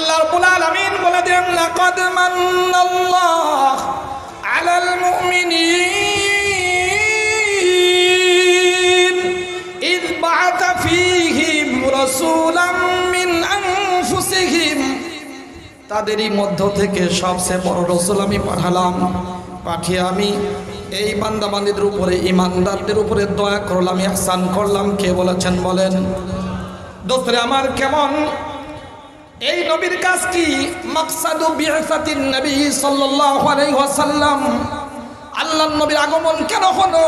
আল্লাহ রাব্বুল আলামিন বলে দেন, লাকাদ মান্নাল্লাহ আলাল মুমিনিন। ইয বা'আতা ফীহিম মিন আনফুসিহিম। তাদেরই মধ্য থেকে সবচেয়ে বড় রসুল আমি পাঠালাম। পাঠিয়ে আমি এই বান্দাবান্দিদের উপরে ইমানদারদের উপরে দয়া করলাম, ইহসান করলাম। কে বলেছেন বলেন? দোস্তরে আমার কেমন এই নবীর কাজ কি? মাকসাদু বিহসাতিন নবী সাল্লাল্লাহু আলাইহি ওয়াসাল্লাম। আল্লাহর নবীর আগমন কেন হলো?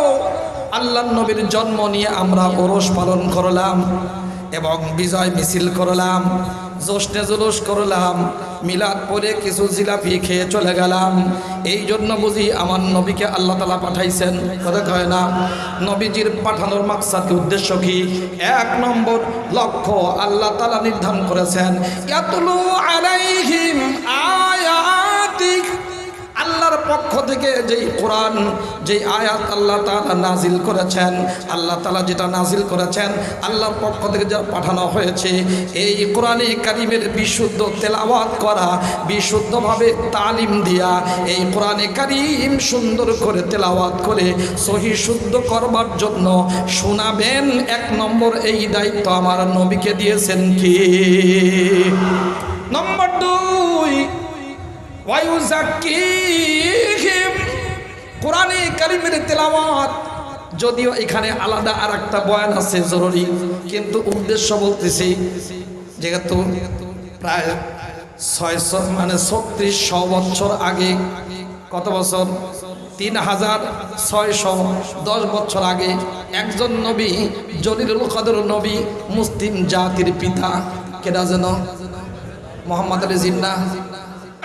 আল্লাহর নবীর জন্ম নিয়ে আমরা ওরস পালন করলাম এবং বিজয় মিছিল করলাম জোশনে জুলুস করলাম মিলাদ পরে কিছু জিলাপি খেয়ে চলে গেলাম। এই জন্য বুঝি আমার নবীকে আল্লাহ তালা পাঠাইছেন। কথা কয় না, নবীজির পাঠানোর মাকসাদ উদ্দেশ্য কি? এক নম্বর লক্ষ্য আল্লাহ তালা নির্ধারণ করেছেন থেকে যেই কোরআন, যেই আয়াত আল্লাহ তাআলা নাজিল করেছেন, আল্লাহ তালা যেটা নাজিল করেছেন, আল্লাহর পক্ষ থেকে যা পাঠানো হয়েছে, এই কোরআনে কারিমের বিশুদ্ধ তেলাওয়াত করা, বিশুদ্ধভাবে তালিম দিয়া এই কোরআনে কারিম সুন্দর করে তেলাওয়াত করে সহি শুদ্ধ করবার জন্য শোনাবেন, এক নম্বর এই দায়িত্ব আমার নবীকে দিয়েছেন কি? নম্বর দুই। কোরআনে কারিমের তেলাওয়াত। যদিও এখানে আলাদা আর একটা বয়ান আছে, জরুরি। কিন্তু উদ্দেশ্য বলতেছি যেহেতু প্রায় ছয়শো মানে ছত্রিশশো বছর আগে, কত বছর? তিন হাজার ছয়শো দশ বছর আগে একজন নবী, জলিলুল কদর নবী, মুসলিম জাতির পিতা কেনা যেন? মোহাম্মদ আলী জিন্না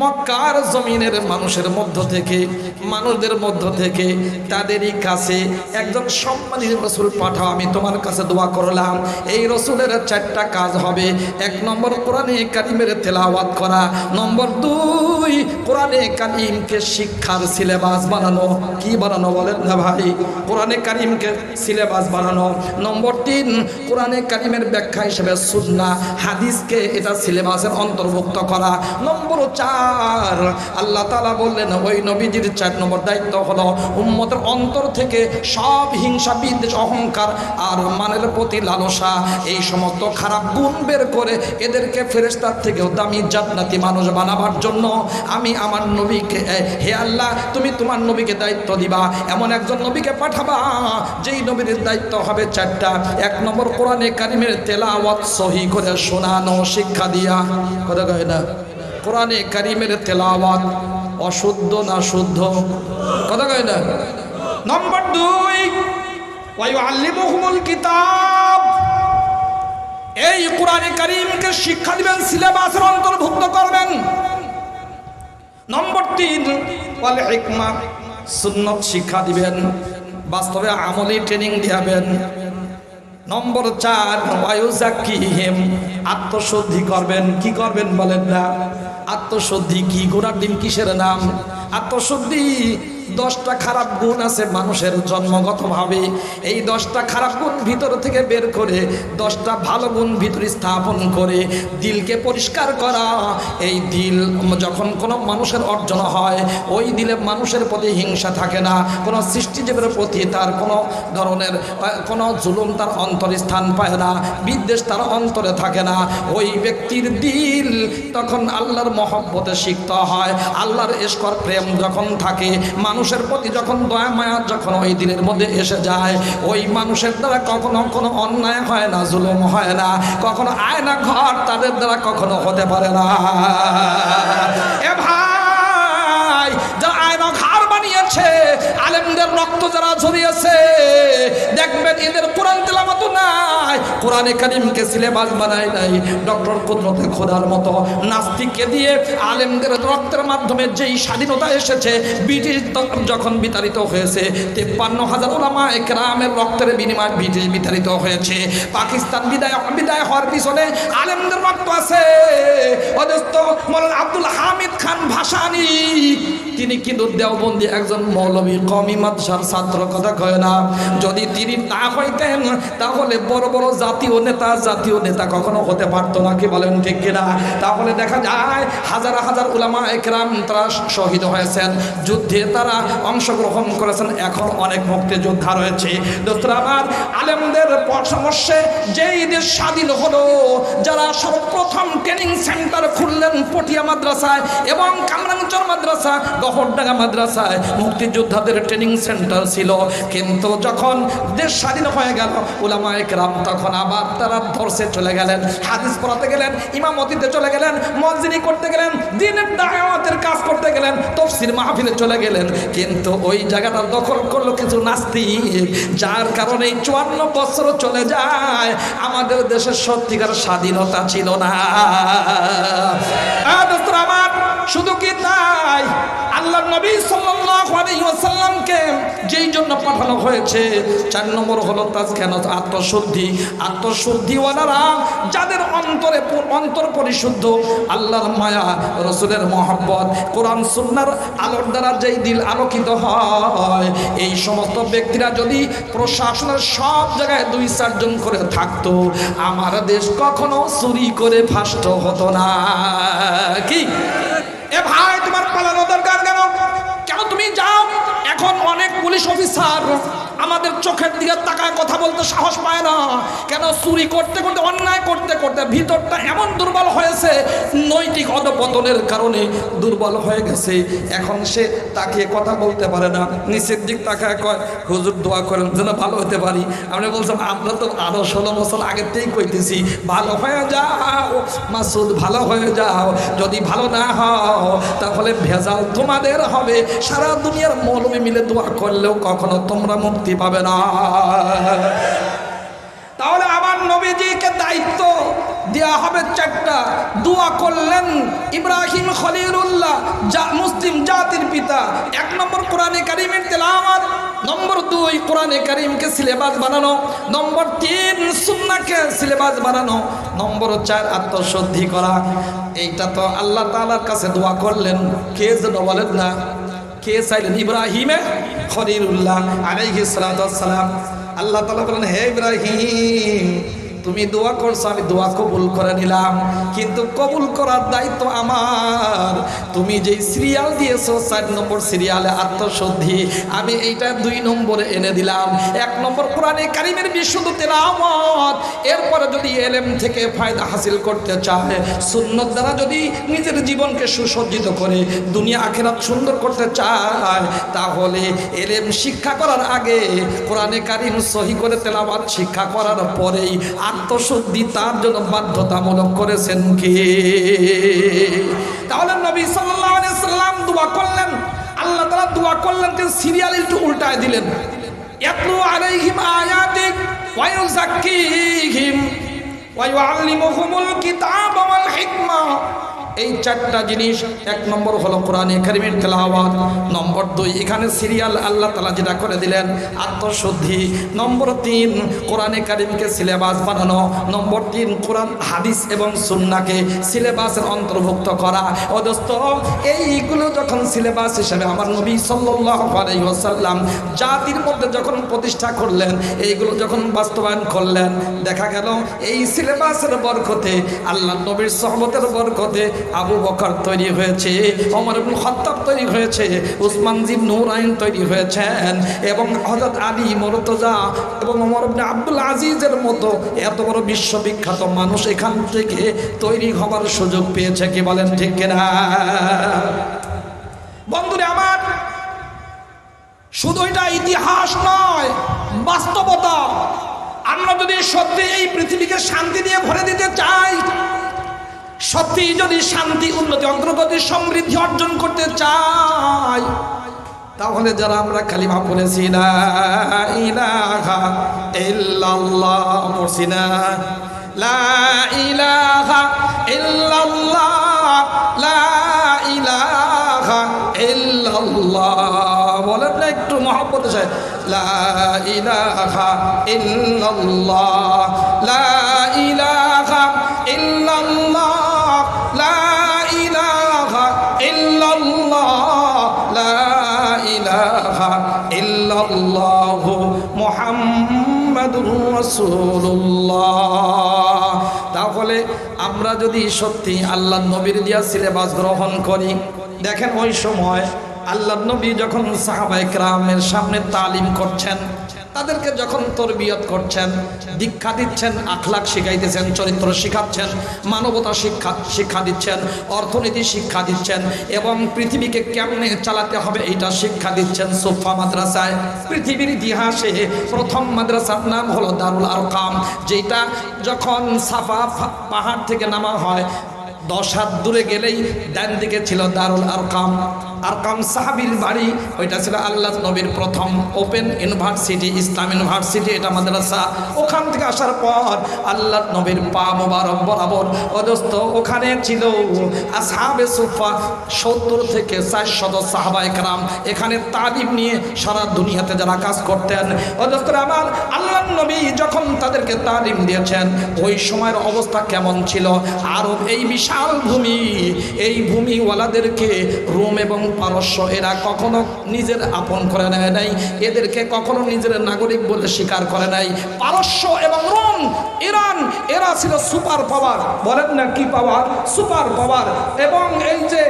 মক্কার জমিনের মানুষের মধ্য থেকে, মানুষদের মধ্য থেকে, তাদেরই কাছে একজন সম্মানিত রসুল পাঠাও, আমি তোমার কাছে দোয়া করলাম। এই রসুলের চারটা কাজ হবে। এক নম্বর, কোরআনে কালিমের তেলাওয়াত করা। নম্বর দুই, কোরআনে কালিমকে শিক্ষার সিলেবাস বানানো। কি বানানো বলেন না ভাই? কোরআনে কালিমকে সিলেবাস বানানো। নম্বর তিন, কোরআনে কালিমের ব্যাখ্যা হিসেবে সুন্না হাদিসকে এটা সিলেবাসের অন্তর্ভুক্ত করা। নম্বর চার আল্লাহ তালা বললেন, ওই নবীজির চার নম্বর দায়িত্ব হলো উম্মতের অন্তর থেকে সব হিংসা, বিদ্বেষ, অহংকার আর মানের প্রতি লালসা। এই সমস্ত খারাপ গুণ বের করে এদেরকে ফেরেস্তার থেকেও দামি জান্নাতি মানুষ বানাবার জন্য আমি আমার নবীকে হে আল্লাহ, তুমি তোমার নবীকে দায়িত্ব দিবা। এমন একজন নবীকে পাঠাবা যেই নবীর দায়িত্ব হবে চারটা। এক নম্বর কোরআনে কারিমের তেলাওয়াত সহি করে শোনানো, শিক্ষা দিয়া। কথা কয় না? কোরআনে কারিমের তেলাওয়াত অশুদ্ধ না শুদ্ধ? কথা কয় না? নম্বর দুই ওয়ায়ু আল্লিমুহুমুল কিতাব। এই কোরআনে কারিমকে শিক্ষা দিবেন, সিলেবাসের অন্তর্ভুক্ত করবেন। নম্বর তিন, ওয়াল হিকমা, সুন্নত শিক্ষা দিবেন, বাস্তবে আমলি ট্রেনিং দিয়াবেন। নম্বর চার ওয়ায়ুজাক্কিহিম আত্মশুদ্ধি করবেন। কি করবেন বলেন না? আত্মশুদ্ধি কি? গোড়ার দিন কিসের নাম? আত্মশুদ্ধি দশটা খারাপ গুণ আছে মানুষের জন্মগতভাবে। এই দশটা খারাপ গুণ ভিতর থেকে বের করে, দশটা ভালো গুণ ভিতরে স্থাপন করে, দিলকে পরিষ্কার করা। এই দিল যখন কোনো মানুষের অর্জন হয়, ওই দিলে মানুষের প্রতি হিংসা থাকে না। কোনো সৃষ্টিজীবের প্রতি তার কোনো ধরনের, কোনো জুলুম তার অন্তরে স্থান পায় না, বিদ্বেষ তার অন্তরে থাকে না। ওই ব্যক্তির দিল তখন আল্লাহর মহব্বতে সিক্ত হয়। আল্লাহর এসকর প্রেম যখন থাকে মানুষের প্রতি যখন দয়া মায়া যখন ওই দিনের মধ্যে এসে যায়, ওই মানুষের দ্বারা কখনো কোনো অন্যায় হয় না, জুলুম হয় না। কখনো আয়না ঘর তাদের দ্বারা কখনো হতে পারে না। এ ভাই, যা আয়না ঘর বানিয়েছে আলেমদের রক্ত যারা ঝরিয়েছে, দেখবেন এদের কোরআন তেলামত নাই। কোরআনে কারিমকে সিলেবাস বানায় নাই। ডক্টর কুদরতে খোদার মতো নাস্তিককে দিয়ে আলেমদের রক্তের মাধ্যমে যেই স্বাধীনতা এসেছে, ব্রিটিশ ত- যখন বিতাড়িত হয়েছে, তেপ্পান্ন হাজার ওলামা একরামের রক্তের বিনিময় ব্রিটিশ বিতাড়িত হয়েছে। পাকিস্তান বিদায় বিদায় হওয়ার পিছনে আলেমদের রক্ত আছে। অদস্ত মৌলানা আব্দুল হামিদ খান ভাসানি তিনি কিন্তু দেওবন্দি একজন মৌলবী কমি মাদ্রাসার ছাত্র, কথা কয় না। যদি তিনি না হইতেন, তাহলে বড় বড় জাতীয় নেতা জাতীয় নেতা কখনো হতে পারতো না, কি বলেন ঠিক কিনা? তাহলে দেখা যায়, হাজার হাজার উলামা একরাম তারা শহীদ হয়েছেন। যুদ্ধে তারা অংশগ্রহণ করেছেন। এখন অনেক মুক্তিযোদ্ধা রয়েছে। দোস্তরা আমার, আলেমদের পরামর্শে যেই দেশ স্বাধীন হলো, যারা সর্বপ্রথম ট্রেনিং সেন্টার খুললেন, পটিয়া মাদ্রাসায় এবং কামরাঞ্চর মাদ্রাসা গহরডাঙ্গা মাদ্রাসায় মুক্তিযোদ্ধাদের ট্রেনিং সেন্টার ছিল। কিন্তু যখন দেশ স্বাধীন হয়ে গেল উলামা একরাম তখন আবার তারা ধর্ষে চলে গেলেন, হাদিস পড়াতে গেলেন ইমামতিতে চলে গেলেন, মসজিদি করতে গেলেন, দিনের দায়াতের কাজ করতে গেলেন, তফসির মাহফিলে চলে গেলেন। কিন্তু ওই জায়গাটা দখল করল কিছু নাস্তিক, যার কারণে চুয়ান্ন বছর চলে যায়। আমাদের দেশের সত্যিকার স্বাধীনতা ছিল না। আমার শুধু কি তাই? আল্লাহ নবী আলাইহি যেই জন্য পাঠানো হয়েছে, চার নম্বর হলো কেন আত্মশুদ্ধি। আত্মশুদ্ধিওয়ালারা যাদের অন্তরে অন্তর পরিশুদ্ধ, আল্লাহর মায়া, রসুলের মহব্বত, কোরআন, সুন্নার আলোর দ্বারা যেই দিল আলোকিত হয়, এই সমস্ত ব্যক্তিরা যদি প্রশাসনের সব জায়গায় দুই চারজন করে থাকতো, আমার দেশ কখনো চুরি করে ফাষ্ট হতো না। কি? এ ভাই তোমার পালানো দরকার কেন? কেন তুমি যাও? এখন অনেক পুলিশ অফিসার আমাদের চোখের দিকে তাকায় কথা বলতে সাহস পায় না। কেন চুরি করতে করতে, অন্যায় করতে করতে ভিতরটা এমন দুর্বল হয়েছে, নৈতিক অধপতনের কারণে দুর্বল হয়ে গেছে। এখন সে তাকে কথা বলতে পারে না। নিচের দিক তাকায় কয়, হুজুর, দোয়া করেন যেন ভালো হতে পারি। আমি বলছিলাম আমরা তো আরও ষোলো বছর আগের থেকেই কইতেছি, ভালো হয়ে যাও, মাসুদ, ভালো হয়ে যাও। যদি ভালো না হও, তাহলে ভেজাল তোমাদের হবে। সারা দুনিয়ার মৌলবী মিলে দোয়া করলেও কখনো তোমরা মুক্তি পাবে না। তাহলে আমার নবীজিকে দায়িত্ব দেওয়া হবে চারটা। দোয়া করলেন ইব্রাহিম খলিলুল্লাহ, যা মুসলিম জাতির পিতা। এক নম্বর কোরআনে কারিমের তেলাওয়াত, নম্বর দুই কোরআনে কারিমকে সিলেবাস বানানো, নম্বর তিন সুন্নাকে সিলেবাস বানানো, নম্বর চার আত্মশুদ্ধি করা। এইটা তো আল্লাহ তালার কাছে দোয়া করলেন, কে যেন বলেন না? কে চাইলেন? ইব্রাহিমে? খরিরুল্লাহ আলাইহিস সালাম আল্লাহ তালা বলেন হে ইব্রাহিম তুমি দোয়া করছ, আমি দোয়া কবুল করে নিলাম। কিন্তু কবুল করার দায়িত্ব আমার। তুমি যেই সিরিয়াল দিয়েছ, চার নম্বর সিরিয়ালে আত্মশুদ্ধি, আমি এইটা দুই নম্বরে এনে দিলাম। এক নম্বর কোরআনে কারিমের বিশুদ্ধ তেলাওয়াত। এরপরে যদি এলেম থেকে ফায়দা হাসিল করতে চায়, সুন্নত দ্বারা যদি নিজের জীবনকে সুসজ্জিত করে, দুনিয়া আখেরাত সুন্দর করতে চায়, তাহলে এলেম শিক্ষা করার আগে কোরআনে কারিম সহি করে তেলাওয়াত শিক্ষা করার পরেই আত্মশুদ্ধি তার জন্য বাধ্যতামূলক করেছেন কে? তাহলে নবী সাল্লাম দোয়া করলেন। আল্লাহ তাআলা দোয়া করলেন কিন্তু সিরিয়াল একটু উল্টায় দিলেন। ইয়াতলু আলাইহিম আয়াতিক ওয়া ইউযাক্কিহিম ওয়া ইউআল্লিমুহুমুল কিতাবা ওয়াল হিকমা। এই চারটা জিনিস, এক নম্বর হলো কোরআনে কারিমের তেলাওয়াত, নম্বর দুই, এখানে সিরিয়াল আল্লাহ তালা যেটা করে দিলেন, আত্মশুদ্ধি, নম্বর তিন, কোরআনে কারিমকে সিলেবাস বানানো, নম্বর তিন, কোরআন, হাদিস এবং সুন্নাকে সিলেবাসের অন্তর্ভুক্ত করা। অদস্ত এইগুলো যখন সিলেবাস হিসেবে আমার নবী ওয়াসাল্লাম জাতির মধ্যে যখন প্রতিষ্ঠা করলেন, এইগুলো যখন বাস্তবায়ন করলেন, দেখা গেল এই সিলেবাসের বরকতে, আল্লাহ নবীর সহমতের বরকতে আবু বকর তৈরি হয়েছে, ওমর ইবনুল খাত্তাব তৈরি হয়েছে, উসমান জিব নূরাইন তৈরি হয়েছেন, এবং হযরত আলী মুরতজা এবং ওমর ইবনে আব্দুল আজিজের মতো এত বড় বিশ্ববিখ্যাত মানুষ এখান থেকে তৈরি হবার সুযোগ পেয়েছে কি বলেন ঠিক কিনা? বন্ধুরে আমার, শুধু এটা ইতিহাস নয়, বাস্তবতা। আমরা যদি সত্যি এই পৃথিবীকে শান্তি দিয়ে ভরে দিতে চাই সত্যি যদি শান্তি, উন্নতি, অগ্রগতি, সমৃদ্ধি অর্জন করতে চাই, তাহলে যারা আমরা কালিমা পড়েছি পড়ছি না। লা লা বলেন না, একটু মহব্বত চাই লা ইলাহা ইল্লাল্লাহ, লা ইলাহা তাহলে আমরা যদি সত্যি আল্লাহ নবীর দিয়া সিলেবাস গ্রহণ করি, দেখেন ওই সময় আল্লাহ নবী যখন সাহাবাইকরামের সামনে তালিম করছেন তাদেরকে যখন তরবিয়ত করছেন, দীক্ষা দিচ্ছেন, আখলাখ শিখাইতেছেন, চরিত্র শিখাচ্ছেন, মানবতা শিক্ষা শিক্ষা দিচ্ছেন, অর্থনীতি শিক্ষা দিচ্ছেন এবং পৃথিবীকে কেমনে চালাতে হবে এইটা শিক্ষা দিচ্ছেন সোফা মাদ্রাসায়। পৃথিবীর ইতিহাসে প্রথম মাদ্রাসার নাম হলো দারুল আরকাম যেটা যখন সাফা পাহাড় থেকে নামা হয়, দশ হাত দূরে গেলেই ডান দিকে ছিল দারুল আরকাম। আরকাম সাহাবির বাড়ি, ওইটা ছিল আল্লাহ নবীর প্রথম ওপেন ইউনিভার্সিটি, ইসলাম ইউনিভার্সিটি, এটা মাদ্রাসা। ওখান থেকে আসার পর আল্লাহ নবীর পা মোবারক বরাবর অদস্ত ওখানে ছিল আসহাবে সুফা, সত্তর থেকে চারশত সাহাবা একরাম। এখানে তালিম নিয়ে সারা দুনিয়াতে যারা কাজ করতেন। অদস্ত আমার আল্লাহ নবী যখন তাদেরকে তালিম দিয়েছেন, ওই সময়ের অবস্থা কেমন ছিল? আরব এই বিশাল ভূমি, এই ভূমিওয়ালাদেরকে রোম এবং পারস্য এরা কখনো নিজের আপন করে নেয় নাই। এদেরকে কখনো নিজের নাগরিক বলে স্বীকার করে নাই। পারস্য এবং রোম, ইরান, এরা ছিল সুপার পাওয়ার বলেন না কি পাওয়ার সুপার পাওয়ার এবং এই যে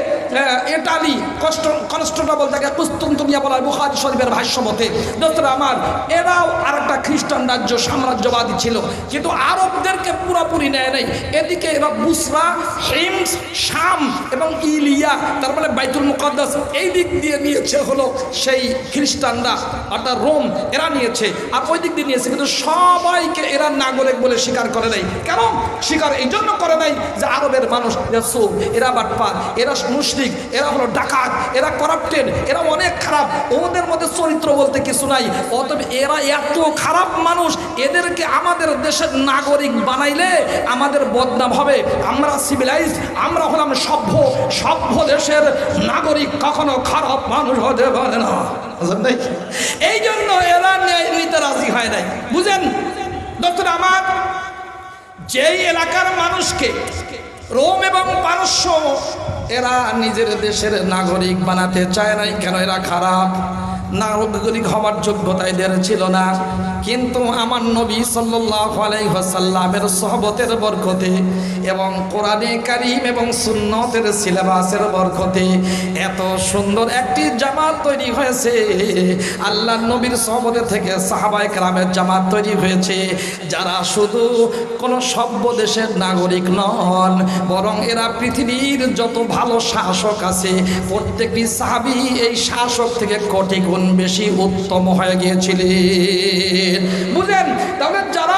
ইটালি কষ্ট কনস্টটা বলতে গেলে কুস্তুন্তুনিয়া বলা বুখারি শরীফের ভাষ্য মতে দোস্তরা আমার, এরাও আরেকটা খ্রিস্টান রাজ্য সাম্রাজ্যবাদী ছিল, কিন্তু আরবদেরকে পুরোপুরি নেয় নাই। এদিকে এরা বুসরা, হিমস, শাম এবং ইলিয়া, তার মানে বাইতুল মুকদ্দাস, এই দিক দিয়ে নিয়েছে হলো সেই খ্রিস্টানরা, অর্থাৎ রোম, এরা নিয়েছে, আর ওই দিক দিয়ে নিয়েছে, কিন্তু সবাইকে এরা নাগরিক বলে স্বীকার করে নাই। কেন? স্বীকার এই জন্য করে নাই যে আরবের মানুষ এরা সোম এরা বাটপার এরা এরা হলো ডাকাত, এরা করাপ্টেড এরা অনেক খারাপ। ওদের মধ্যে চরিত্র বলতে কিছু নাই। অতএব এরা এত খারাপ মানুষ, এদেরকে আমাদের দেশের নাগরিক বানাইলে আমাদের বদনাম হবে। আমরা সিভিলাইজ আমরা হলাম সভ্য সভ্য দেশের নাগরিক, কখনো খারাপ মানুষ হতে পারে না। এই জন্য এরা ন্যায় নিতে রাজি হয় নাই। বুঝেন? ডক্টর আমার যেই এলাকার মানুষকে রোম এবং পারস্য এরা নিজের দেশের নাগরিক বানাতে চায় নাই কেন এরা খারাপ? নাগরিক হওয়ার যোগ্যতা এদের ছিল না। কিন্তু আমার নবী ওয়াসাল্লামের সহবতের বরকতে এবং কোরআনে কারিম এবং সুন্নতের সিলেবাসের বরকতে এত সুন্দর একটি জামাত তৈরি হয়েছে। আল্লাহ নবীর সহবতে থেকে সাহাবায়ে কেরামের জামাত তৈরি হয়েছে, যারা শুধু কোনো সভ্য দেশের নাগরিক নন, বরং এরা পৃথিবীর যত ভালো শাসক আছে, প্রত্যেকটি সাহাবি এই শাসক থেকে কোটি গুণ বেশি উত্তম হয়ে গিয়েছিলেন। বুঝলেন? তাহলে যারা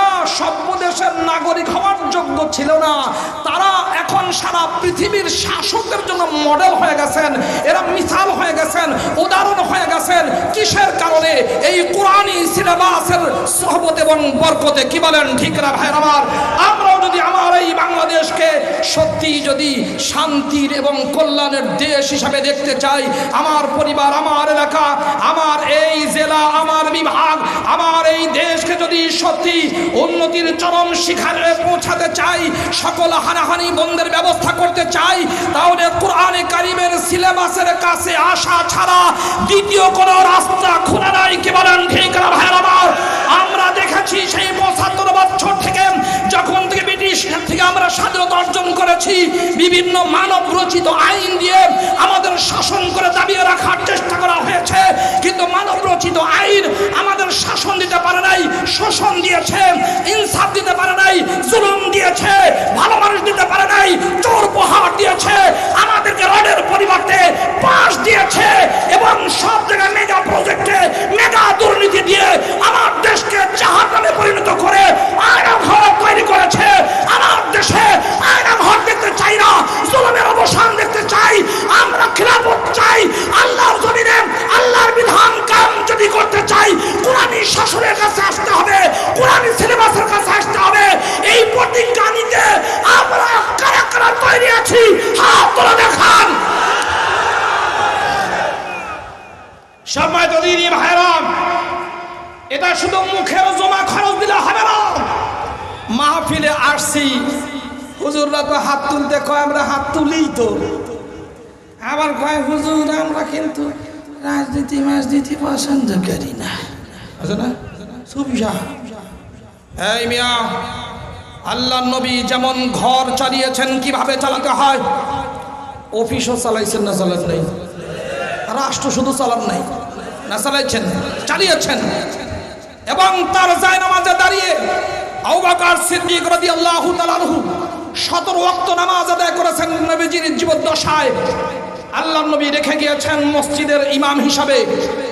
সারা পৃথিবীর শাসকদের জন্য মডেল হয়ে গেছেন, এরা মিসাল হয়ে গেছেন, উদাহরণ হয়ে গেছেন। কিসের কারণে? এই কোরআনই সিলেবাসের সহবত এবং বরকতে, কি বলেন ঠিক না ভাই আমার? আমরাও যদি আমার এই বাংলাদেশকে সত্যি যদি শান্তির এবং কল্যাণের দেশ হিসাবে দেখতে চাই, আমার পরিবার, আমার এলাকা, আমার এই জেলা, আমার বিভাগ, আমার এই দেশকে যদি সত্যি উন্নতির চরম শিখারে পৌঁছাতে চাই, সকল হানাহানি বন্ধের ব্যবস্থা করতে চাই, তাহলে কোরআনে কারিমের সিলেবাসের কাছে আসা ছাড়া দ্বিতীয় কোনো রাস্তা খোলা নাই। কি বলেন না আমরা দেখেছি সেই পঁচাত্তর বছর থেকে যখন থেকে ব্রিটিশ থেকে আমরা স্বাধীনতা অর্জন করেছি, বিভিন্ন মানব রচিত আইন দিয়ে আমাদের শাসন করে দাবিয়ে রাখার চেষ্টা করা হয়েছে। কিন্তু মানব রচিত আইন আমাদের শাসন দিতে পারে নাই, শোষণ দিয়েছে, ইনসাফ দিতে পারে নাই, জুলুম দিনই ভাইরাম, এটা শুধু মুখের জমা খরচ দিলে হবে না। মাহফিলে আসছি, হুজুররা তো হাত তুলতে কয়, আমরা হাত তুলি তো। আবার কয়, হুজুর, আমরা কিন্তু রাজনীতি, মাজনীতি পছন্দ করি না। সুবিধা এই মিয়া, আল্লাহ নবী যেমন ঘর চালিয়েছেন, কীভাবে চালাতে হয়? অফিসও চালাইছেন না, চালান নাই। রাষ্ট্র শুধু চালান নাই। না চালিয়েছেন। এবং তার যায় নামাজে দাঁড়িয়ে আউবাকার সিদ্দিক রাদিয়াল্লাহু তাআলাহু সতেরো ওয়াক্ত নামাজ আদায় করেছেন নবীজির জীবদ্দশায়। আল্লাহ নবী রেখে গিয়েছেন মসজিদের ইমাম হিসাবে,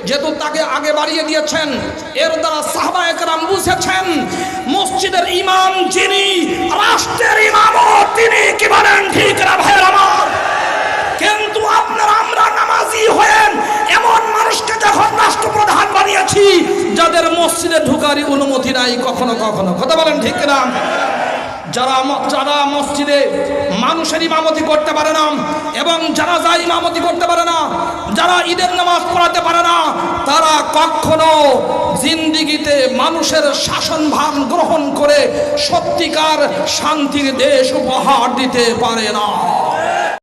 যেহেতু তাকে আগে বাড়িয়ে দিয়েছেন, এর দ্বারা সাহাবা একরাম বুঝেছেন, মসজিদের ইমাম যিনি, রাষ্ট্রের ইমামও তিনি কি বলেন ঠিক নাই, কখনো কখনো। কথা বলেন ঠিক না যারা যারা মসজিদে মানুষের ইমামতি করতে পারে না এবং যারা যা ইমামতি করতে পারে না, যারা ঈদের নামাজ পড়াতে পারে না, তারা কখনো জিন্দিগিতে মানুষের শাসনভার গ্রহণ করে সত্যিকার শান্তির দেশ উপহার দিতে পারে না।